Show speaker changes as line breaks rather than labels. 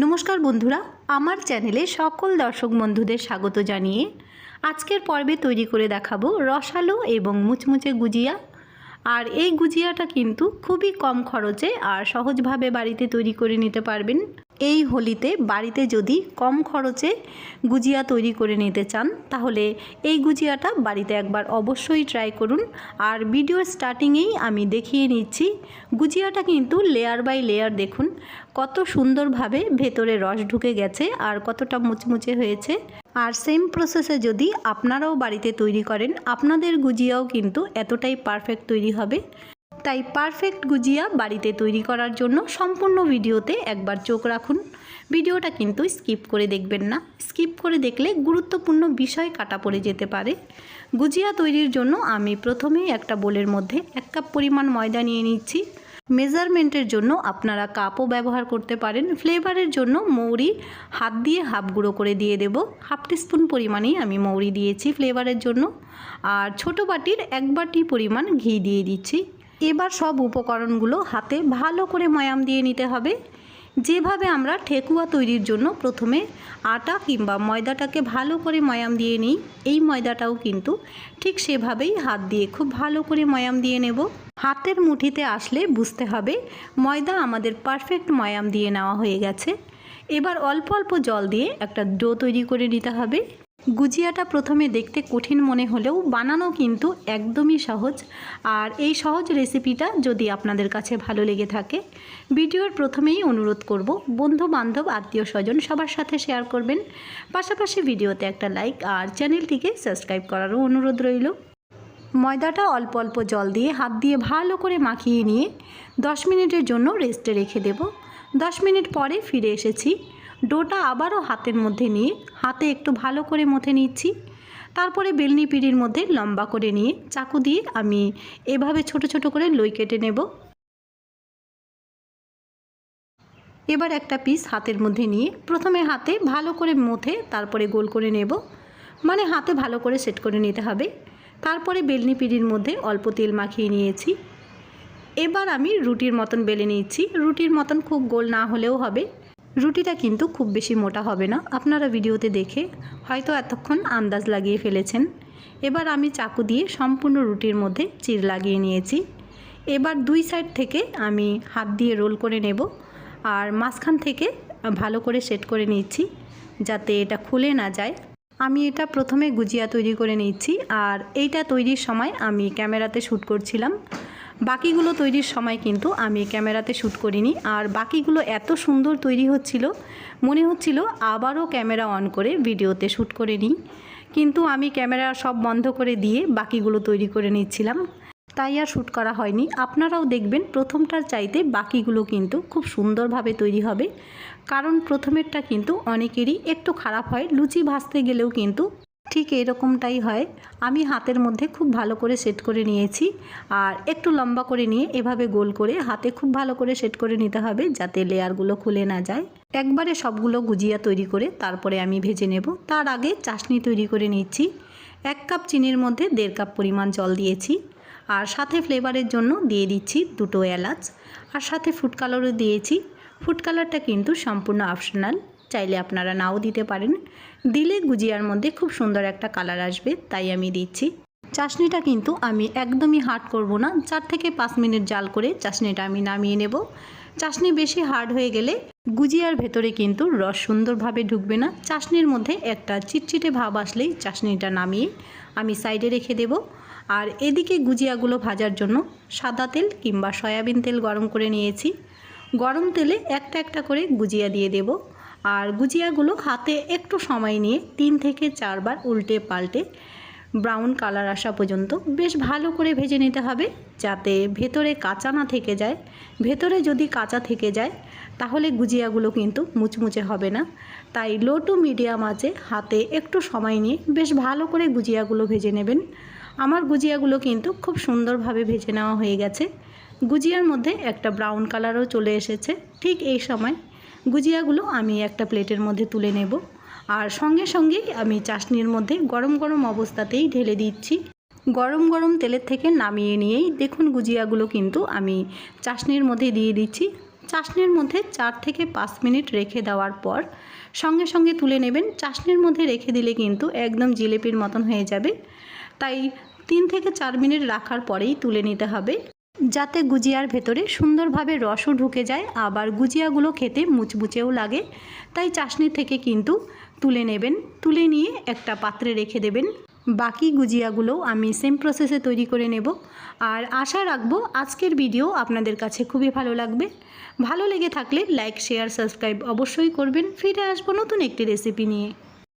নমস্কার বন্ধুরা, আমার চ্যানেলে সকল দর্শক বন্ধুদের স্বাগত জানিয়ে আজকের পর্বে তৈরি করে দেখাবো রসালো এবং মুচমুচে গুজিয়া। আর এই গুজিয়াটা কিন্তু খুবই কম খরচে আর সহজভাবে বাড়িতে তৈরি করে নিতে পারবেন। এই হোলিতে বাড়িতে যদি কম খরচে গুজিয়া তৈরি করে নিতে চান, তাহলে এই গুজিয়াটা বাড়িতে একবার অবশ্যই ট্রাই করুন। আর ভিডিও স্টার্টিংয়েই আমি দেখিয়ে নিচ্ছি, গুজিয়াটা কিন্তু লেয়ার বাই লেয়ার দেখুন, কত সুন্দরভাবে ভেতরে রস ঢুকে গেছে আর কতটা মুচমুচে হয়েছে। আর সেম প্রসেসে যদি আপনারাও বাড়িতে তৈরি করেন, আপনাদের গুজিয়াও কিন্তু এতটাই পারফেক্ট তৈরি হবে। তাই পারফেক্ট গুজিয়া বাড়িতে তৈরি করার জন্য সম্পূর্ণ ভিডিওতে একবার চোখ রাখুন। ভিডিওটা কিন্তু স্কিপ করে দেখবেন না। স্কিপ করে দেখলে গুরুত্বপূর্ণ বিষয় কাটা পড়ে যেতে পারে। গুজিয়া তৈরির জন্য আমি প্রথমেই একটা বোলের মধ্যে এক কাপ পরিমাণ ময়দা নিয়ে নিচ্ছি। মেজারমেন্টের জন্য আপনারা কাপও ব্যবহার করতে পারেন। ফ্লেভারের জন্য মৌরি হাত দিয়ে হাফ গুঁড়ো করে দিয়ে দেব। হাফ টিস্পুন পরিমাণেই আমি মৌরি দিয়েছি ফ্লেভারের জন্য। আর ছোট বাটির এক বাটি পরিমাণ ঘি দিয়ে দিচ্ছি। এবার সব উপকরণগুলো হাতে ভালো করে ময়াম দিয়ে নিতে হবে। যেভাবে আমরা ঠেকুয়া তৈরির জন্য প্রথমে আটা কিংবা ময়দাটাকে ভালো করে ময়াম দিয়ে নিই, এই ময়দাটাও কিন্তু ঠিক সেভাবেই হাত দিয়ে খুব ভালো করে ময়াম দিয়ে নেব। হাতের মুঠিতে আসলে বুঝতে হবে ময়দা আমাদের পারফেক্ট ময়াম দিয়ে নেওয়া হয়ে গেছে। এবার অল্প অল্প জল দিয়ে একটা ডো তৈরি করে নিতে হবে। গুজিয়াটা প্রথমে দেখতে কঠিন মনে হলেও বানানো কিন্তু একদমই সহজ। আর এই সহজ রেসিপিটা যদি আপনাদের কাছে ভালো লেগে থাকে, ভিডিওর প্রথমেই অনুরোধ করব বন্ধু বান্ধব আত্মীয় স্বজন সবার সাথে শেয়ার করবেন। পাশাপাশি ভিডিওতে একটা লাইক আর চ্যানেলটিকে সাবস্ক্রাইব করারও অনুরোধ রইল। ময়দাটা অল্প অল্প জল দিয়ে হাত দিয়ে ভালো করে মাখিয়ে নিয়ে দশ মিনিটের জন্য রেস্টে রেখে দেব। দশ মিনিট পরে ফিরে এসেছি। ডোটা আবারও হাতের মধ্যে নিয়ে, হাতে একটু ভালো করে মথে নিচ্ছি। তারপরে বেলনি পিড়ির মধ্যে লম্বা করে নিয়ে, চাকু দিয়ে আমি এভাবে ছোট ছোট করে লই কেটে নেব। এবার একটা পিস হাতের মধ্যে নিয়ে, প্রথমে হাতে ভালো করে মথে তারপরে গোল করে নেব। মানে হাতে ভালো করে সেট করে নিতে হবে। তারপরে বেলনি পিড়ির মধ্যে অল্প তেল মাখিয়ে নিয়েছি। এবার আমি রুটির মতন বেলে নিয়েছি রুটির মতন খুব গোল না হলেও হবে। রুটিটা কিন্তু খুব বেশি মোটা হবে না। আপনারা ভিডিওতে দেখে হয়তো এতক্ষণ আন্দাজ লাগিয়ে ফেলেছেন। এবার আমি চাকু দিয়ে সম্পূর্ণ রুটির মধ্যে চির লাগিয়ে নিয়েছি। এবার দুই সাইড থেকে আমি হাত দিয়ে রোল করে নেব আর মাঝখান থেকে ভালো করে সেট করে নিচ্ছি যাতে এটা খুলে না যায়। আমি এটা প্রথমে গুজিয়া তৈরি করে নিচ্ছি আর এইটা তৈরির সময় আমি ক্যামেরাতে শ্যুট করছিলাম। বাকিগুলো তৈরির সময় কিন্তু আমি ক্যামেরাতে শ্যুট করিনি। আর বাকিগুলো এত সুন্দর তৈরি হচ্ছিল, মনে হচ্ছিল আবারও ক্যামেরা অন করে ভিডিওতে শ্যুট করে নিই। কিন্তু আমি ক্যামেরা সব বন্ধ করে দিয়ে বাকিগুলো তৈরি করে নিচ্ছিলাম। তাই আর শ্যুট করা হয়নি। আপনারাও দেখবেন প্রথমটার চাইতে বাকিগুলো কিন্তু খুব সুন্দরভাবে তৈরি হবে। কারণ প্রথমেরটা কিন্তু অনেকেরই একটু খারাপ হয়, লুচি ভাজতে গেলেও কিন্তু ঠিক এরকমটাই হয়। আমি হাতের মধ্যে খুব ভালো করে সেট করে নিয়েছি। আর একটু লম্বা করে নিয়ে এভাবে গোল করে হাতে খুব ভালো করে সেট করে নিতে হবে যাতে লেয়ারগুলো খুলে না যায়। একবারে সবগুলো গুজিয়া তৈরি করে তারপরে আমি ভেজে নেব। তার আগে চাশনি তৈরি করে নিচ্ছি। এক কাপ চিনির মধ্যে দেড় কাপ পরিমাণ জল দিয়েছি। আর সাথে ফ্লেভারের জন্য দিয়ে দিচ্ছি দুটো এলাচ। আর সাথে ফুড কালারও দিয়েছি। ফুড কালারটা কিন্তু সম্পূর্ণ অপশনাল চাইলে আপনারা নাও দিতে পারেন। দিলে গুজিয়ার মধ্যে খুব সুন্দর একটা কালার আসবে, তাই আমি দিচ্ছি। চাশনিটা কিন্তু আমি একদমই হার্ড করব না, চার থেকে পাঁচ মিনিট জাল করে চাশনিটা আমি নামিয়ে নেব। চাশনি বেশি হার্ড হয়ে গেলে গুজিয়ার ভেতরে কিন্তু রস সুন্দরভাবে ঢুকবে না। চাশনির মধ্যে একটা চিটচিটে ভাব আসলেই চাশনিটা নামিয়ে আমি সাইডে রেখে দেব। আর এদিকে গুজিয়াগুলো ভাজার জন্য সাদা তেল কিংবা সয়াবিন তেল গরম করে নিয়েছি। গরম তেলে একটা একটা করে গুজিয়া দিয়ে দেব। আর গুজিয়াগুলো হাতে একটু সময় নিয়ে তিন থেকে চারবার উল্টে পাল্টে ব্রাউন কালার আসা পর্যন্ত বেশ ভালো করে ভেজে নিতে হবে যাতে ভেতরে কাঁচা না থেকে যায়। ভেতরে যদি কাঁচা থেকে যায়, তাহলে গুজিয়াগুলো কিন্তু মুচমুচে হবে না। তাই লো টু মিডিয়াম আছে, হাতে একটু সময় নিয়ে বেশ ভালো করে গুজিয়াগুলো ভেজে নেবেন। আমার গুজিয়াগুলো কিন্তু খুব সুন্দরভাবে ভেজে নেওয়া হয়ে গেছে। গুজিয়ার মধ্যে একটা ব্রাউন কালারও চলে এসেছে। ঠিক এই সময় গুজিয়াগুলো আমি একটা প্লেটের মধ্যে তুলে নেব। আর সঙ্গে সঙ্গেই আমি চাশনির মধ্যে গরম গরম অবস্থাতেই ঢেলে দিচ্ছি। গরম গরম তেলের থেকে নামিয়ে নিয়েই দেখুন গুজিয়াগুলো কিন্তু আমি চাশনির মধ্যে দিয়ে দিচ্ছি। চাশনির মধ্যে চার থেকে পাঁচ মিনিট রেখে দেওয়ার পর সঙ্গে সঙ্গে তুলে নেবেন। চাশনির মধ্যে রেখে দিলে কিন্তু একদম জিলেপির মতন হয়ে যাবে। তাই তিন থেকে চার মিনিট রাখার পরেই তুলে নিতে হবে। যাতে গুজিয়ার ভেতরে সুন্দরভাবে রসও ঢুকে যায়, আবার গুজিয়াগুলো খেতে মুচমুচেও লাগে। তাই চাশনি থেকে কিন্তু তুলে নেবেন। তুলে নিয়ে একটা পাত্রে রেখে দেবেন। বাকি গুজিয়াগুলো আমি সেম প্রসেসে তৈরি করে নেব। আর আশা রাখব আজকের ভিডিও আপনাদের কাছে খুবই ভালো লাগবে। ভালো লেগে থাকলে লাইক শেয়ার সাবস্ক্রাইব অবশ্যই করবেন। ফিরে আসব নতুন একটি রেসিপি নিয়ে।